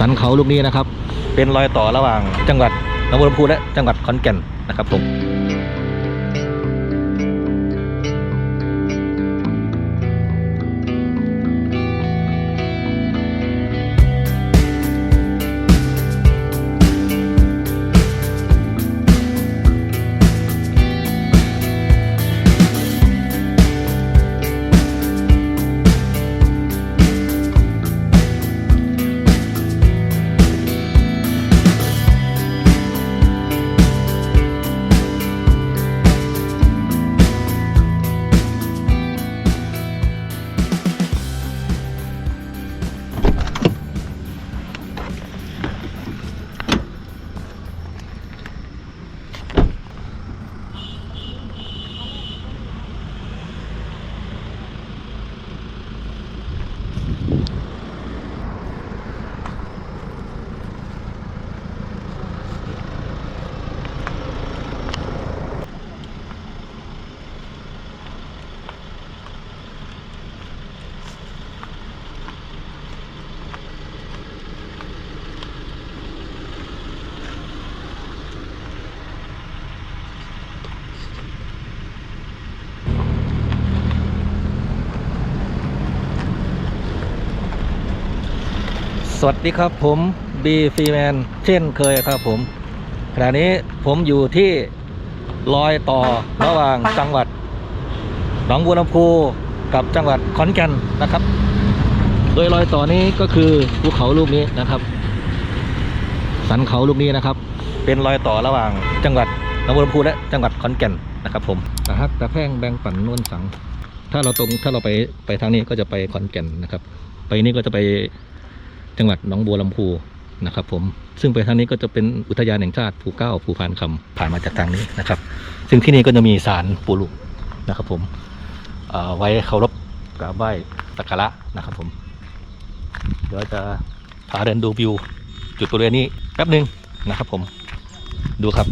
สันเขาลูกนี้นะครับ เป็นรอยต่อระหว่างจังหวัดหนองบัวลำพูและจังหวัดขอนแก่นนะครับผม สวัสดีครับผมบีฟีแมนเช่นเคยครับผม ขณะนี้ผมอยู่ที่รอยต่อระหว่างจังหวัดหนองบัวลำพูกับจังหวัดขอนแก่นนะครับ โดยรอยต่อนี้ก็คือภูเขาลูกนี้นะครับ สันเขาลูกนี้นะครับ เป็นรอยต่อระหว่างจังหวัดหนองบัวลำพูและจังหวัดขอนแก่นนะครับ ผมตะฮักตะแพร่งแบงปั่นนวลสัง ถ้าเราตรงถ้าเราไปไปทางนี้ก็จะไปขอนแก่นนะครับ ไปนี่ก็จะไป จังหวัดหนองบัวลำพูนะครับผมซึ่งไปทางนี้ก็จะเป็นอุทยานแห่งชาติภูเก้าภูพานคำผ่านมาจากทางนี้นะครับ ซึ่งที่นี่ก็จะมีศาลปู่ลุนะครับผมไว้เคารพกราบไหว้สักการะนะครับผม เดี๋ยวจะพาเดินดูวิว จุดบริเวณนี้แป๊บหนึ่งนะครับผมดูครับ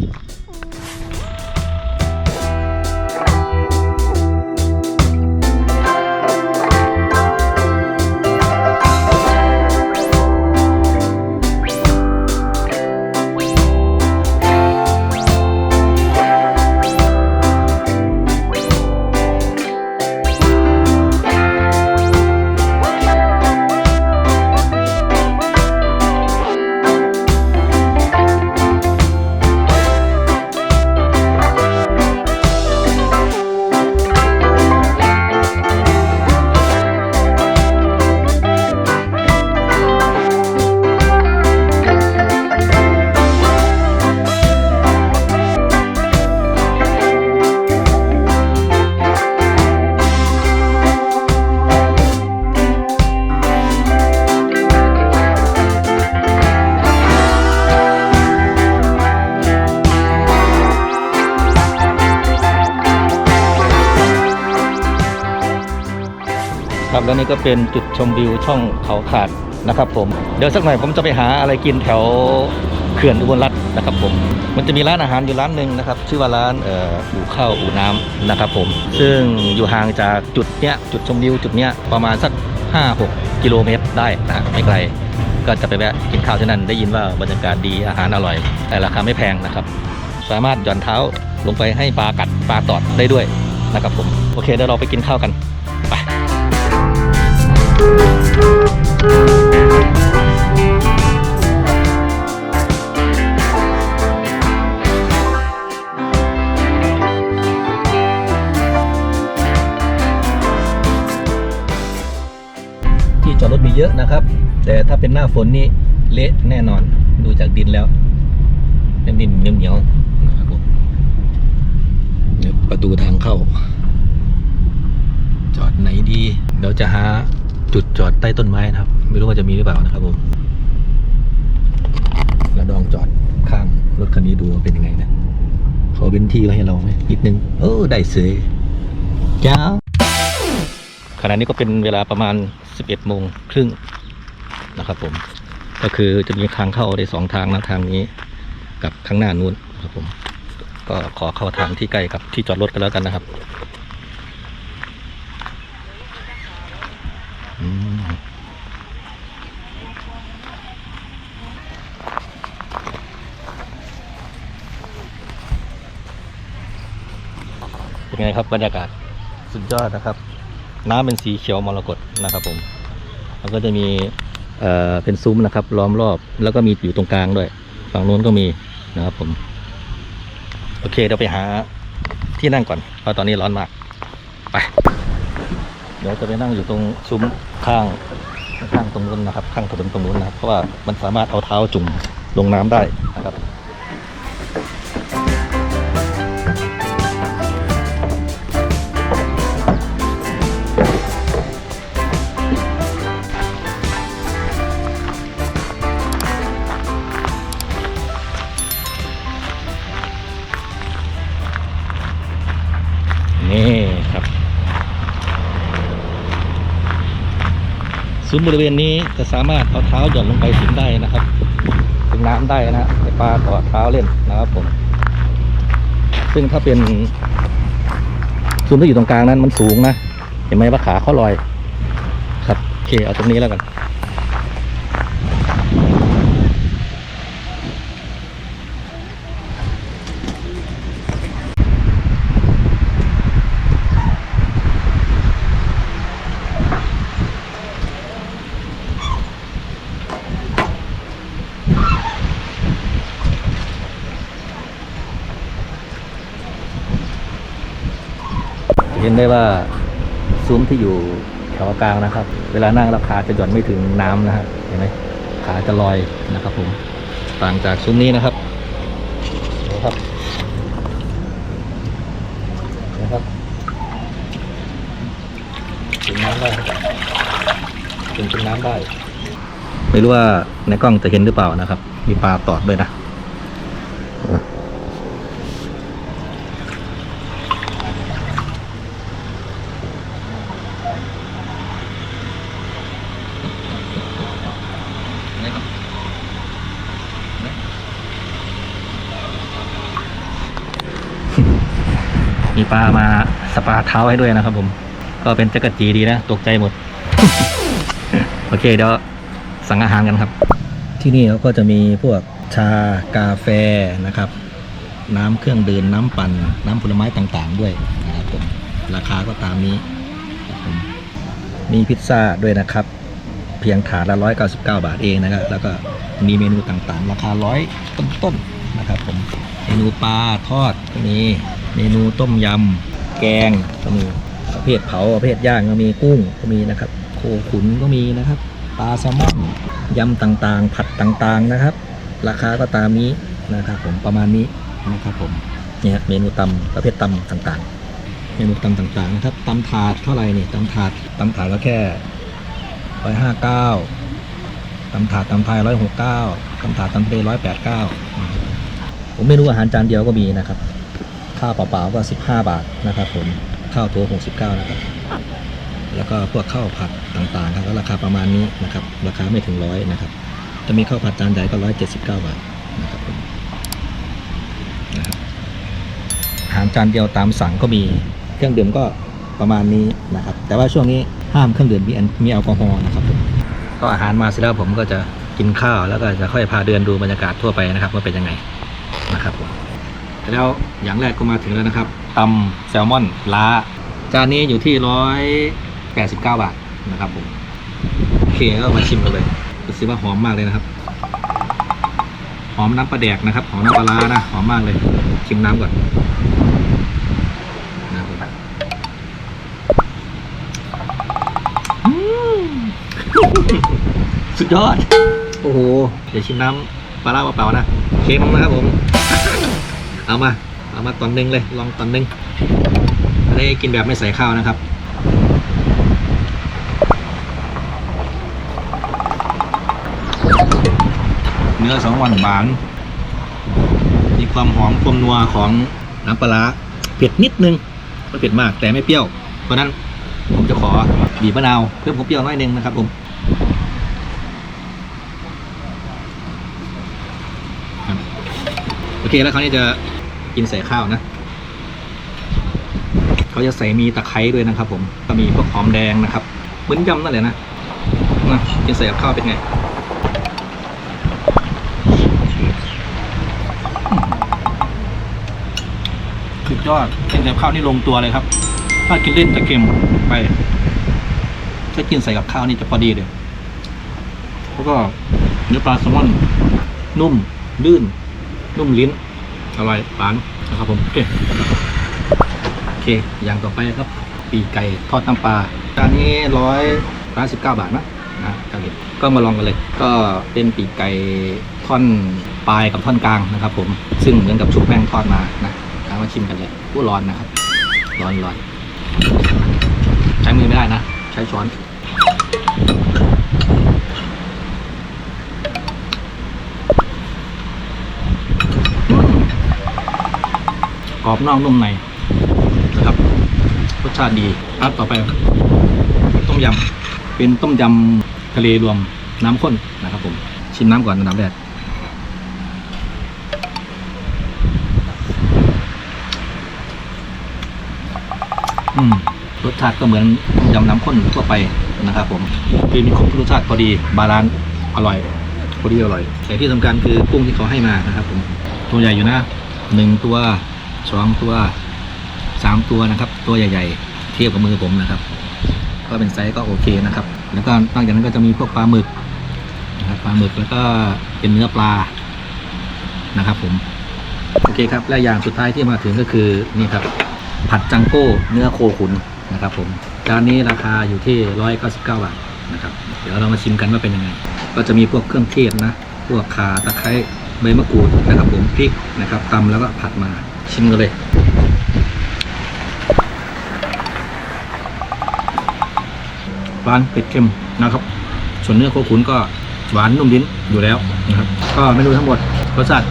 นี่ก็เป็นจุดชมวิวช่องเขาขาดนะครับ ผม เดี๋ยวสักหน่อยผมจะไปหาอะไรกินแถวเขื่อนอุบลรัตน์นะครับผม มันจะมีร้านอาหารอยู่ร้านหนึ่งนะครับ ชื่อว่าร้านเอ่ออู่ข้าวอู่น้ำนะครับ ผม ซึ่งอยู่ห่างจากจุดเนี้ยจุดชมวิวจุดเนี้ยประมาณสัก 5-6 กิโลเมตรได้นะไม่ไกล ก็จะไปแวะกินข้าวที่นั่นได้ยินว่าบรรยากาศดีอาหารอร่อย แต่ราคาไม่แพงนะครับ สามารถหย่อนเท้าลงไปให้ปลากัดปลาตอดได้ด้วยนะครับผมโอเคเดี๋ยวเราไปกินข้าวกัน ที่จอดรถมีเยอะนะครับ แต่ถ้าเป็นหน้าฝนนี่เละแน่นอน ดูจากดินแล้ว เป็นดินเหนียวๆนะครับผมประตูทางเข้า จอดไหนดี เดี๋ยวจะหา จุดจอดใต้ต้นไม้นะครับ ไม่รู้ว่าจะมีหรือเปล่านะครับผมแล้วลองจอดข้างรถคันนี้ดูว่าเป็นยังไงนะขาเป็นที่ไว้ให้เราไหมนิดนึงเออได้เสยจ้าขณะนี้ก็เป็นเวลาประมาณ 11โมงครึ่งนะครับผม ก็คือจะมีทางเข้าได้สองทางนะทางนี้ กับข้างหน้านู้นครับผม ก็ขอเข้าทางที่ใกล้กับที่จอดรถกันแล้วกันนะครับอืม เป็นไง ครับบรรยากาศสุดยอดนะครับ น้ำเป็นสีเขียวมรกตนะครับผมแล้วก็จะมีเอ่อเป็นซุ้มนะครับ ล้อมรอบแล้วก็มีอยู่ตรงกลางด้วย ฝั่งนู้นก็มีนะครับผม โอเคเดี๋ยวไปหาที่นั่งก่อนเพราะตอนนี้ร้อนมาก ไป เดี๋ยวจะไปนั่งอยู่ตรงซุ้มข้างข้างตรงนู้นนะครับ ข้างถนนตรงนู้นนะครับเพราะว่ามันสามารถเอาเท้าจุ่มลงน้ำได้นะครับ บริเวณนี้จะสามารถเอาเท้าหย่อนลงไปถึงได้นะครับ ถึงน้ำได้นะฮะให้ปลาต่อเท้าเล่นนะครับผม ซึ่งถ้าเป็นซุ้มที่อยู่ตรงกลางนั้นมันสูงนะ เห็นไหมว่าขาเขาลอย ครับโอเคเอาตรงนี้แล้วกัน เห็นได้ว่าซุ้มที่อยู่แถวกลางนะครับ เวลานั่งราคาจะหย่อนไม่ถึงน้ำนะฮะเห็นไหมขาจะลอยนะครับ ผมต่างจากซุ้มนี้นะครับนะครับนะครับถึงน้ำได้ถึงถึงน้ำได้ ไม่รู้ว่าในกล้องจะเห็นหรือเปล่านะครับ มีปลาตอดด้วยนะ มีปลามาสปาเท้าให้ด้วยนะครับผม ก็เป็นจักรจีดีนะตกใจหมด โอเคเดี๋ยวสั่งอาหารกันครับ ที่นี่เขาก็จะมีพวกชากาแฟนะครับ น้ำเครื่องดื่มน้ำปั่นน้ำผลไม้ต่างๆ ด้วยนะครับผมราคาก็ตามนี้มมีพิซซ่าด้วยนะครับ เพียงถาดละ199 บาทเองนะครับ แล้วก็มีเมนูต่างๆ ราคาร้อยต้นๆ นะครับผมเมนูปลาทอดก็มีเมนูต้มยำแกงก็มีประเภทเผาประเภทย่างก็มีกุ้งก็มีนะครับโคขุนก็มีนะครับ ปลาแซลมอนยำต่างๆ ผัดต่างๆนะครับ ราคาก็ตามนี้นะครับผมประมาณนี้นะครับผมเนี่ยเมนูตำประเภทตำต่างๆ เมนูตำต่างๆนะครับตำถาดเท่าไหร่นี่ตำถาดตำถาดก็แค่ร้อยห้าเก้าตำถาดตำไทยร้อยหกเก้าตำถาดตำเลร้อยแปดเก้า ผมเมนูอาหารจานเดียวก็มีนะครับ ข้าวเปล่าๆก็ 15 บาทนะครับ ผมข้าวโถ69 นะครับ แล้วก็พวกข้าวผัดต่างๆครับก็ราคาประมาณนี้นะครับ ราคาไม่ถึงร้อยนะครับ จะมีข้าวผัดจานใหญ่ก็ 179 บาทนะครับผมนะครับอาหารจานเดียวตามสั่งก็มีเครื่องดื่มก็ประมาณนี้นะครับ แต่ว่าช่วงนี้ห้ามเครื่องดื่มมีมีแอลกอฮอล์นะครับผมก็อาหารมาเสร็จแล้วผมก็จะกินข้าวแล้วก็จะค่อยพาเดินดูบรรยากาศทั่วไปนะครับว่าเป็นยังไง นะครับผมแล้วอย่างแรกก็มาถึงแล้วนะครับตำแซลมอนล้า จานนี้อยู่ที่ร้อยแปดสิบเก้าบาทนะครับผมโอเคก็มาชิมกันเลยรู้สึกว่าหอมมากเลยนะครับ หอมน้ำปลาแดกนะครับหอมน้ำปลาร้านะหอมมากเลย ชิมน้ำก่อนนะครับสุดยอด โอ้โห เดี๋ยวชิมน้ำปลาร้าเปล่าๆนะเค็มนะครับผม เอามา เอามาตอนหนึงเลย ลองตอนหนึงอันนี้กินแบบไม่ใส่ข้าวนะครับเนื้อสองวันบาน มีความหอมความนัวของน้ำปลาเผ็ดนิดนึงไม่เผ็ดมากแต่ไม่เปรี้ยว เพราะนั้นผมจะขอบีบมะนาวเพิ่มความเปรี้ยวน้อยนึงนะครับผมโอเคแล้วคราวนี้จะ กินใส่ข้าวนะ เขาจะใส่มีตะไคร้ด้วยนะครับ ผมก็มีพวกหอมแดงนะครับเหมือนยำนั่นแหละนะนะกินใส่กับข้าวเป็นไงสุดยอดกินกับข้าวนี่ลงตัวเลยครับ ถ้ากินเล่นจะเค็มไป ถ้ากินใส่กับข้าวนี่จะพอดีเลยแล้วก็เนื้อปลาแซลมอน นุ่มลื่น นุ่มลิ้น อร่อยหวานนะครับผมโอเคโอเค อย่างต่อไปครับ ปีกไก่ทอดน้ำปลาจานนี้ร้อยร้อยสิบเก้าบาทนะนะครับก็มาลองกันเลย ก็เป็นปีกไก่ท่อนปลายกับท่อนกลางนะครับ ผมซึ่งเหมือนกับชุบแป้งทอดมานะเอามาชิมกันเลยผู้ร้อนนะครับ ร้อนร้อนใช้มือไม่ได้นะ ใช้ช้อน กรอบนอกนุ่มในนะครับรสชาติดีอันต่อไปต้มยำเป็นต้มยำทะเลรวมน้ำข้นนะครับ ผมชิมน้ำก่อนอันดับแรกอืมรสชาติก็เหมือนต้มยำน้ำข้นทั่วไปนะครับผมคือมีครบรสชาติพอดีบาลานซ์อร่อยพอดีอร่อยแต่ที่สำคัญคือกุ้งที่เขาให้มานะครับ ผมตัวใหญ่อยู่นะหนึ่งตัว สองตัวสามตัวนะครับ ตัวใหญ่ๆ เทียบกับมือผมนะครับ ก็เป็นไซส์ก็โอเคนะครับ แล้วก็นอกจากนั้นก็จะมีพวกปลาหมึกนะครับปลาหมึกแล้วก็เป็นเนื้อปลานะครับผมโอเคครับและอย่างสุดท้ายที่มาถึงก็คือนี่ครับ ผัดจังโก้เนื้อโคขุนนะครับ ผมจานนี้ราคาอยู่ที่ร้อยเก้าสิบเก้าบาทนะครับ เดี๋ยวเรามาชิมกันว่าเป็นยังไง ก็จะมีพวกเครื่องเทศนะ พวกข่าตะไคร้ใบมะกรูดนะครับ ผมพริกนะครับตำแล้วก็ผัดมา ชิมกันเลยหวานเผ็ดเค็มนะครับ ส่วนเนื้อโคขุนก็หวานนุ่มลิ้นอยู่แล้วนะครับ ก็เมนูทั้งหมดรสชาติ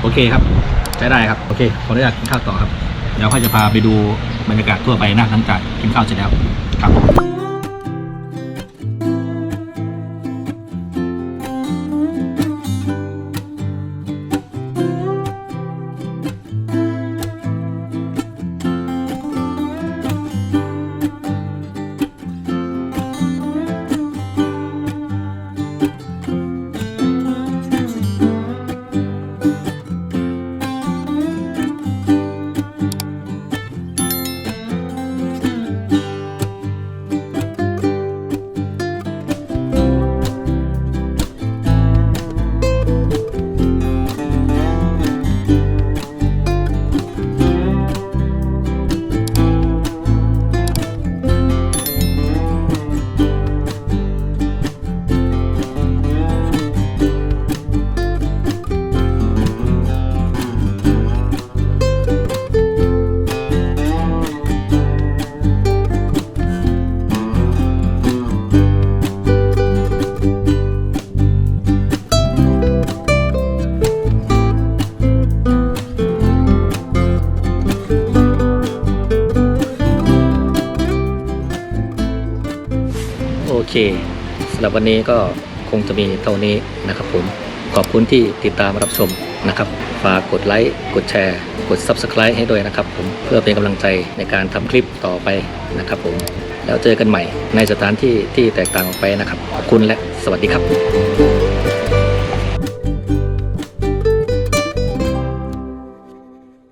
โอเคครับ ใช้ได้ครับ โอเค ขออนุญาตกินข้าวต่อครับ เดี๋ยวค่อยจะพาไปดูบรรยากาศทั่วไปนะหลังจากกินข้าวเสร็จแล้วครับ เคสำหรับวันนี้ก็คงจะมีเท่านี้นะครับผมขอบคุณที่ติดตามรับชมนะครับฝากกดไลค์กดแชร์ กด Subscribe ให้ด้วยนะครับผมเพื่อเป็นกำลังใจในการทำคลิปต่อไปนะครับผมแล้วเจอกันใหม่ในสถานที่ที่แตกต่างออกไปนะครับ ขอบคุณและสวัสดีครับ